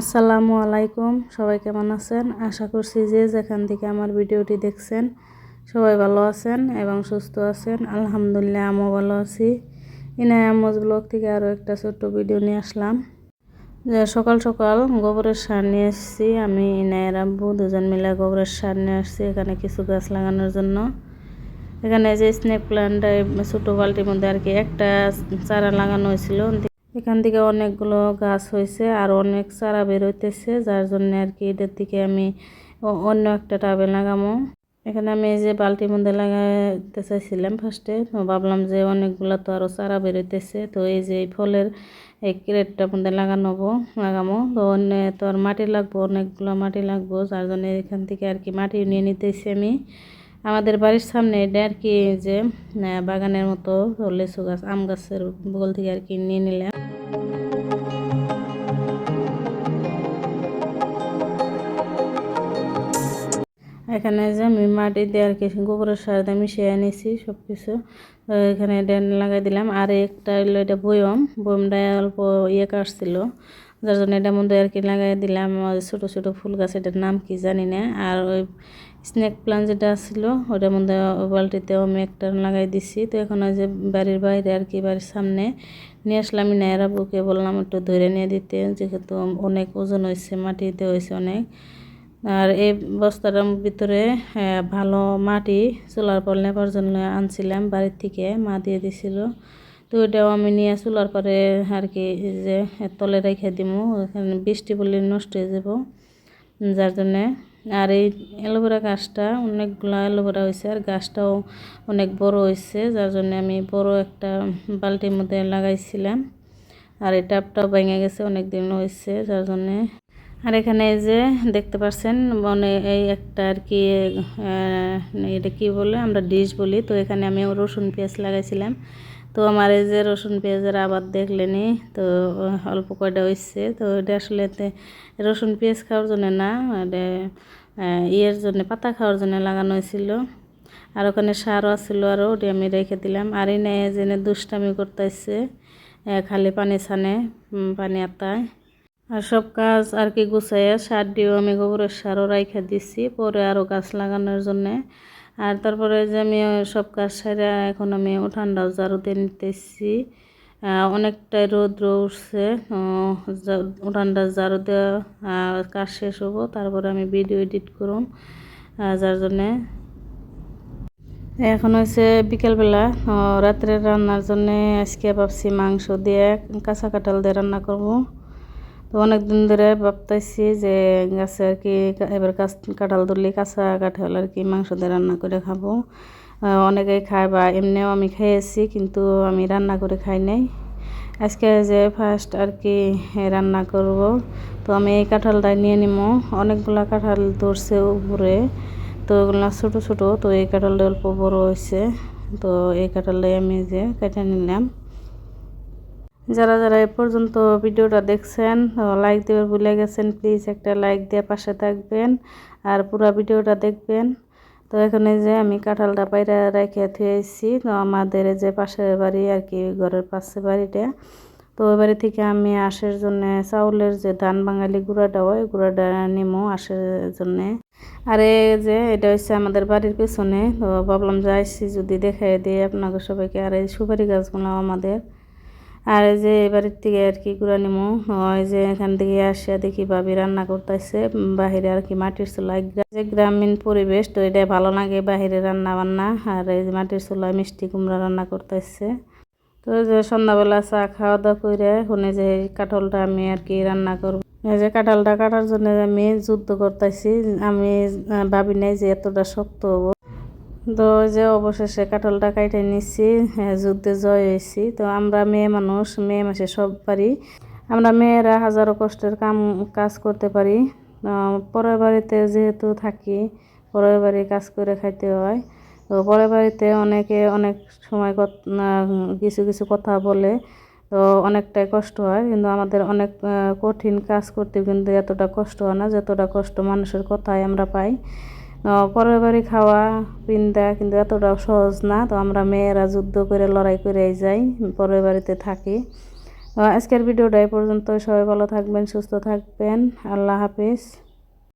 আসসালামু আলাইকুম, সবাই কেমন আছেন? আশা করছি যে যেখান থেকে আমার ভিডিওটি দেখছেন, সবাই ভালো আছেন এবং সুস্থ আছেন। আলহামদুলিল্লাহ, আমিও ভালো আছি। ইনায় আমজ ব্লগ থেকে আরও একটা ছোট্ট ভিডিও নিয়ে আসলাম। যে সকাল সকাল গোবরের সার নিয়ে এসেছি। আমি ইনায়ের আব্বু দুজন মিলে গোবরের সার নিয়ে আসছি এখানে কিছু গাছ লাগানোর জন্য। এখানে যে স্নেক প্ল্যান্টটা ছোটো বালতির মধ্যে আর কি একটা চারা লাগানো হয়েছিল। এখান থেকে অনেকগুলো গাছ হয়েছে আর অনেক চারা বের হইতেছে, যার জন্য আর কি এটার দিকে আমি অন্য একটা টাবে লাগামো। এখানে আমি এই যে বালতির মধ্যে লাগাইতে চাইছিলাম ফার্স্টে তো ভাবলাম যে অনেকগুলো তো আরও চারা বের হইতেছে, তো এই যে এই ফলের এই ক্রেটটার মধ্যে লাগানো হব লাগামো। তো অন্য তো আর মাটি লাগবো, অনেকগুলো মাটি লাগবো, যার জন্য এখান থেকে আর কি মাটি নিয়ে নিতেছি আমি। আমাদের বাড়ির সামনে এটা আর কি যে বাগানের মতো লেচু গাছ, আম গাছের বগল থেকে আর কি নিয়ে নিলাম। এখানে যে আমি মাটি দিয়ে আর কি গোবরের সার দিয়ে মিশিয়ে নিয়েছি সব কিছু এখানে ড্যান লাগাই দিলাম। আর একটা হলো এটা বয়ম বয়মটা অল্প ইয়ে কাটছিল, যার জন্য এটার মধ্যে আর কি লাগাই দিলাম। ছোট ছোট ফুল গাছ, এটার নাম কি জানি না। আর ওই স্নেক প্লান্ট যেটা ছিল ওটার মধ্যে বালতিতেও আমি একটা লাগাই দিছি। তো এখন ওই যে বাড়ির বাইরে আর কি, বাড়ির সামনে নিয়ে আসলাম। নায়রা বুকে বললাম, একটু ধরে নিয়ে দিতে, যেহেতু অনেক ওজন হয়েছে মাটিতে হয়েছে অনেক। আর এই বস্তাটার ভিতরে ভালো মাটি চুলার পর নেবার জন্য আনছিলাম বাড়ির থেকে, মা দিয়ে দিছিল। তো ওইটাও আমি নিয়ে চুলার পরে আর কি যে তলে রেখে দিমু এখানে বৃষ্টি পড়লে নষ্ট হয়ে যাব, যার জন্যে। আর এই অ্যালোভেরা গাছটা, অনেকগুলো অ্যালোভেরা হয়েছে, আর গাছটাও অনেক বড় হয়েছে, যার জন্য আমি বড় একটা বালতির মধ্যে লাগাইছিলাম। আর এই টাপটাও ভেঙে গেছে অনেক দিন হয়েছে, যার জন্যে আর এখানে এই যে দেখতে পাচ্ছেন মানে এই একটা আর কি এটা কি বলে আমরা ডিশ বলি। তো এখানে আমি রসুন পেঁয়াজ লাগাইছিলাম। তো আমার এই যে রসুন পেঁয়াজের আবার দেখলেনি তো অল্প কয়টা হয়েছে তো এটা আসলে রসুন পেঁয়াজ খাওয়ার জন্য না ইয়ের জন্য, পাতা খাওয়ার জন্য লাগানো হয়েছিল আর ওখানে সারও আছিল আরও, ওটি আমি রেখে দিলাম। আর এনে জেনে দুষ্টামি করতেছে খালি পানি ছানে পানি আতায়। আর সব কাজ আর কি গুছাইয়া সার দিয়েও আমি গোবরের সারও রাইখা দিছি, পরে আরও গাছ লাগানোর জন্যে। আর তারপরে যে আমি সব কাজ সেরে এখন আমি উঠানটাও ঝাড়ু দিয়ে নিতেছি। অনেকটাই রৌদ্র উঠছে উঠানটা ঝাড়ু দেওয়া কাজ শেষ হব, তারপরে আমি ভিডিও এডিট করুম যার জন্যে। এখন হয়েছে বিকেলবেলা রাত্রে রান্নার জন্যে আজকে ভাবছি মাংস দিয়ে কাঁচা কাঁঠাল দিয়ে রান্না করব। তো অনেক দিন ধরে ভাবতেছি যে গাছে আর কি এবার কাঁচ কাঁঠাল ধরলে কাঁচা কাঁঠাল আর কি মাংস দিয়ে রান্না করে খাব। অনেকেই খায় বা এমনিও আমি খেয়েছি, কিন্তু আমি রান্না করে খাই নাই। আজকে যে ফার্স্ট আর কি রান্না করব, তো আমি এই কাঁঠালটা নিয়ে নিব অনেকগুলা কাঁঠাল ধরছে উপরে, তো ওগুলো ছোটো ছোটো, তো এই কাঁঠালটা অল্প বড় হয়েছে তো এই কাঁঠালটাই আমি যে কেটে নিলাম। যারা যারা এ পর্যন্ত ভিডিওটা দেখছেন লাইক দেবে ভুলে গেছেন প্লিজ একটা লাইক দিয়ে পাশে থাকবেন আর পুরো ভিডিওটা দেখবেন। তো এখানে যে আমি কাঁঠালটা বাইরে রেখে থুয়েছি তো আমাদের যে পাশের বাড়ি আর কি, ঘরের পাশে বাড়িটা। তো ওই বাড়ি থেকে আমি আশের জন্য চাউলের যে ধান বাঙালি গুঁড়াটা হয় গুঁড়াটা নিমো আশের জন্যে। আর এই যে এটা হচ্ছে আমাদের বাড়ির পেছনে, তো ভাবলাম যে আইসি যদি দেখাই দিই আপনাকে সবাইকে। আর এই সুপারি গাছগুলো আমাদের। আর এই যে এই বাড়ির থেকে আর কি গুঁড়া নিমু, ওই যে এখান থেকে আসিয়া দেখি ভাবি রান্না করতেছে বাহিরে আর কি মাটির চুলায় যে গ্রামীণ পরিবেশ তো এটা ভালো লাগে বাহিরে রান্না বান্না, আর এই মাটির চুলায় মিষ্টি কুমড়া রান্না করতেছে। তো যে সন্ধ্যাবেলা চা খাওয়া দাওয়া করে শুনে যে কাঁঠালটা আমি আর কি রান্না করব। এই যে কাঁঠালটা কাটার জন্য আমি যুদ্ধ করতেছি, আমি ভাবি নাই যে এতটা শক্ত হব। তো যে অবশেষে কাঁঠালটা কাইটে নিচ্ছি হ্যাঁ, যুদ্ধে জয় হয়েছি। তো আমরা মেয়ে মানুষ মেয়ে মাসে সব পারি আমরা মেয়েরা হাজারো কষ্টের কাম কাজ করতে পারি। পরের বাড়িতে যেহেতু থাকি পরের বাড়ি কাজ করে খাইতে হয়। তো পরের বাড়িতে অনেকে অনেক সময় কিছু কিছু কথা বলে তো অনেকটাই কষ্ট হয়। কিন্তু আমাদের অনেক কঠিন কাজ করতে কিন্তু এতটা কষ্ট হয় না যতটা কষ্ট মানুষের কথায় আমরা পাই। পরের বাড়ি খাওয়া, পিন্দা কিন্তু এতটাও সহজ না। তো আমরা মেয়েরা যুদ্ধ করে, লড়াই করে যাই, পরের বাড়িতে থাকি। আজকের ভিডিওটা এই পর্যন্ত সবাই ভালো থাকবেন, সুস্থ থাকবেন। আল্লাহ হাফিজ।